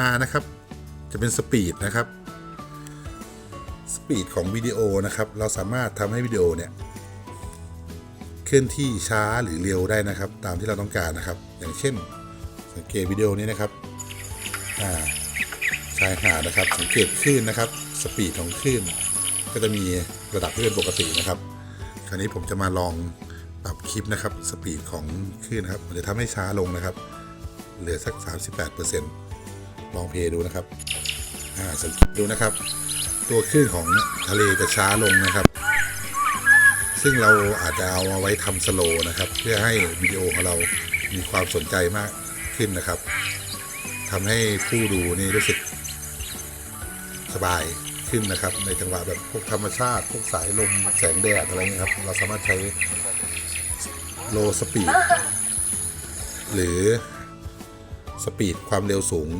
มานะครับ จะเป็นสปีดนะครับสปีดของวิดีโอนะครับ เราสามารถทำให้วิดีโอเนี่ยเคลื่อนที่ช้าหรือเร็วได้นะครับ ตามที่เราต้องการนะครับ อย่างเช่น สังเกตวิดีโอนี้นะครับอ่าชายหาดนะครับ สังเกตคลื่นนะครับ สปีดของคลื่น ก็จะมีระดับที่เป็นปกตินะครับ คราวนี้ผมจะมาลองปรับคลิปนะครับ สปีดของคลื่นนะครับผมจะทำให้ช้าลงนะครับ เหลือสัก 38% ลองเพย์ดูนะครับสังเกตดูนะครับ ตัวคลื่นของทะเลจะช้าลงนะครับ ซึ่งเราอาจจะเอามาไว้ทำสโลนะครับ เพื่อให้วิดีโอของเรามีความสนใจมากขึ้นนะครับทำให้ผู้ดูนี่รู้สึกสบายขึ้นนะครับ ในจังหวะแบบพวกธรรมชาติ พวกสายลมแสงแดดอะไรเงี้ยครับ เราสามารถใช้โลสปีดหรือสปีดความเร็วสูง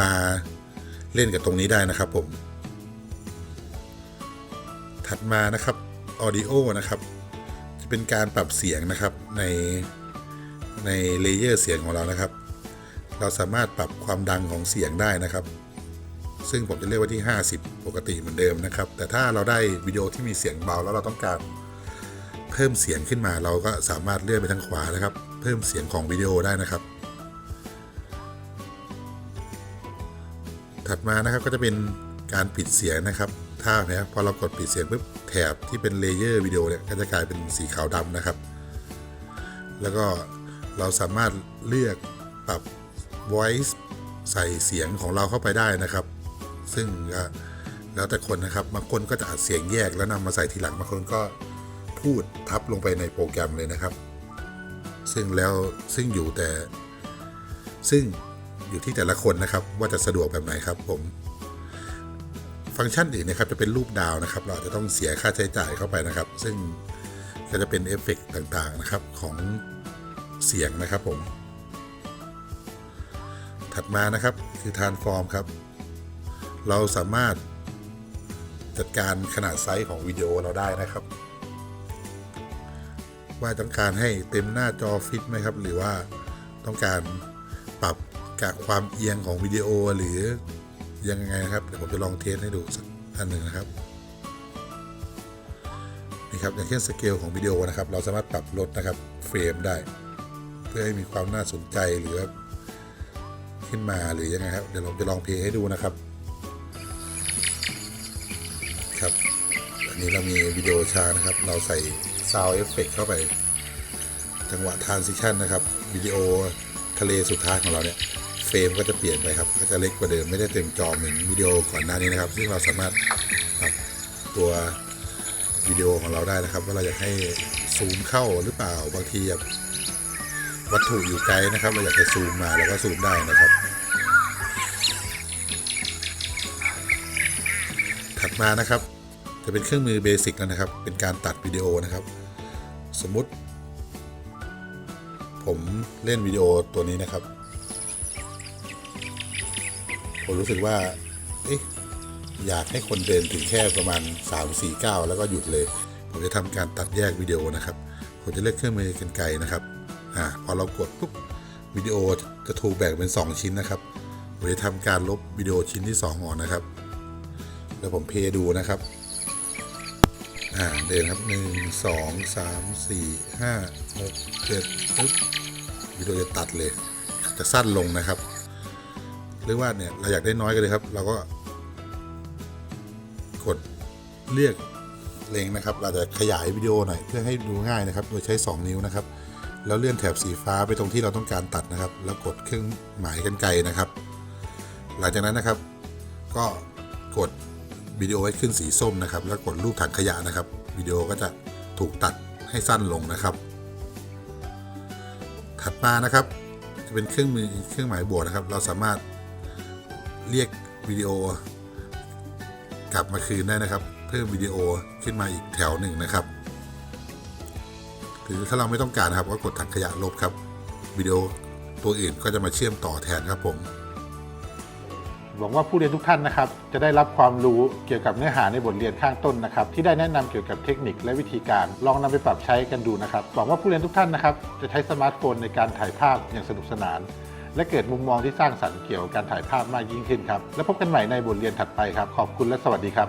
มาเล่นกับตรงนี้ได้นะครับผม ถัดมานะครับ Audio นะครับ จะเป็นการปรับเสียงนะครับในในเลเยอร์เสียงของเรานะครับ เราสามารถปรับความดังของเสียงได้นะครับ ซึ่งผมจะเรียกว่าที่ 50 ปกติเหมือนเดิมนะครับ แต่ถ้าเราได้วิดีโอที่มีเสียงเบาแล้วเราต้องการเพิ่มเสียงขึ้นมาเราก็สามารถเลื่อนไปทางขวานะครับ เพิ่มเสียงของวิดีโอได้นะครับ ถัดมานะครับก็จะเป็นการปิดเสียงนะครับ ถ้าเนี่ยพอเรากดปิดเสียงปุ๊บแถบที่เป็นเลเยอร์วิดีโอเนี่ยก็จะกลายเป็นสีขาวดำนะครับ แล้วก็เราสามารถเลือกปรับ voice ใส่เสียงของเราเข้าไปได้นะครับ ซึ่งแล้วแต่คนนะครับบางคนก็จะอัดเสียงแยกแล้วนำมาใส่ทีหลังบางคนก็พูดทับลงไปในโปรแกรมเลยนะครับ ซึ่งแล้วซึ่งอยู่แต่ซึ่ง อยู่ที่แต่ละคนนะครับ ว่าจะสะดวกแบบไหนครับผม ฟังก์ชันอื่นนะครับจะเป็นรูปดาวนะครับ เราจะต้องเสียค่าใช้จ่ายเข้าไปนะครับ ซึ่งก็จะเป็นเอฟเฟกต์ต่างๆนะครับของเสียงนะครับผม ถัดมานะครับคือทานฟอร์มครับ เราสามารถจัดการขนาดไซส์ของวิดีโอเราได้นะครับ ว่าต้องการให้เต็มหน้าจอฟิตไหมครับ หรือว่าต้องการปรับ กความเอียงของวิดีโอหรือยังไงนะครับ เดี๋ยวผมจะลองเทสให้ดูสักอันหนึ่งนะครับนี่ครับอย่างเช่นสเกลของวิดีโอนะครับ เราสามารถปรับลดนะครับเฟรมได้ เพื่อให้มีความน่าสนใจหรือขึ้นมาหรือยังไงครับ เดี๋ยวผมจะลองเพลย์ให้ดูนะครับ ครับอันนี้เรามีวิดีโอช้านะครับ เราใส่ Sound Effect เข้าไป จังหวะ Transition นะครับวิดีโอทะเลสุดท้ายของเราเนี่ย เฟรมก็จะเปลี่ยนไปครับก็จะเล็กกว่าเดิมไม่ได้เต็มจอเหมือนวิดีโอก่อนหน้านี้นะครับ ซึ่งเราสามารถปรับตัววิดีโอของเราได้นะครับ ว่าเราอยากให้ซูมเข้าหรือเปล่าบางทีแบบวัตถุอยู่ไกลนะครับ เราอยากจะซูมมาเราก็ซูมได้นะครับถัดมานะครับ จะเป็นเครื่องมือเบสิกแล้วนะครับ เป็นการตัดวิดีโอนะครับ สมมุติ ผมเล่นวิดีโอตัวนี้นะครับ ผมรู้สึกว่าเอ๊ะอยากให้คนเดินถึงแค่ประมาณ 3 4 9 แล้วก็หยุดเลย ผมจะทำการตัดแยกวิดีโอนะครับผมจะเลือกเครื่องมือกันไกลนะครับอ่าพอเรากดปุ๊บวิดีโอจะถูกแบ่งเป็น 2 ชิ้นนะครับผมจะทำการลบวิดีโอชิ้นที่ 2 ออกนะครับ แล้วผมเพย์ดูนะครับอ่าเดินครับหนึ่งสองสามสี่ห้าหกเจ็ดปึ๊บวิดีโอจะตัดเลย จะสั้นลงนะครับ หรือว่าเนี่ยเราอยากได้น้อยกันเลยครับ เราก็ กดเลือกเลงนะครับ เราจะขยายวิดีโอหน่อยเพื่อให้ดูง่ายนะครับ โดยใช้ 2 นิ้วนะครับ แล้วเลื่อนแถบสีฟ้าไปตรงที่เราต้องการตัดนะครับ แล้วกดเครื่องหมายกันไกลนะครับ หลังจากนั้นนะครับ ก็กดวิดีโอให้ขึ้นสีส้มนะครับ แล้วกดรูปถังขยะนะครับวิดีโอก็จะถูกตัดให้สั้นลงนะครับ ถัดมานะครับ จะเป็นเครื่องมือเครื่องหมายบวกนะครับ เราสามารถ เรียกวิดีโอกลับมาคืนได้นะครับ เพิ่มวิดีโอขึ้นมาอีกแถวหนึ่งนะครับ หรือถ้าเราไม่ต้องการครับก็กดถังขยะลบครับวิดีโอตัวอื่นก็จะมาเชื่อมต่อแทนครับผมหวังว่าผู้เรียนทุกท่านนะครับ จะได้รับความรู้เกี่ยวกับเนื้อหาในบทเรียนข้างต้นนะครับ ที่ได้แนะนำเกี่ยวกับเทคนิคและวิธีการ ลองนำไปปรับใช้กันดูนะครับหวังว่าผู้เรียนทุกท่านนะครับ จะใช้สมาร์ทโฟนในการถ่ายภาพอย่างสนุกสนาน และเกิดมุมมองที่สร้างสรรค์เกี่ยวกับการถ่ายภาพมากยิ่งขึ้นครับ แล้วพบกันใหม่ในบทเรียนถัดไปครับ ขอบคุณและสวัสดีครับ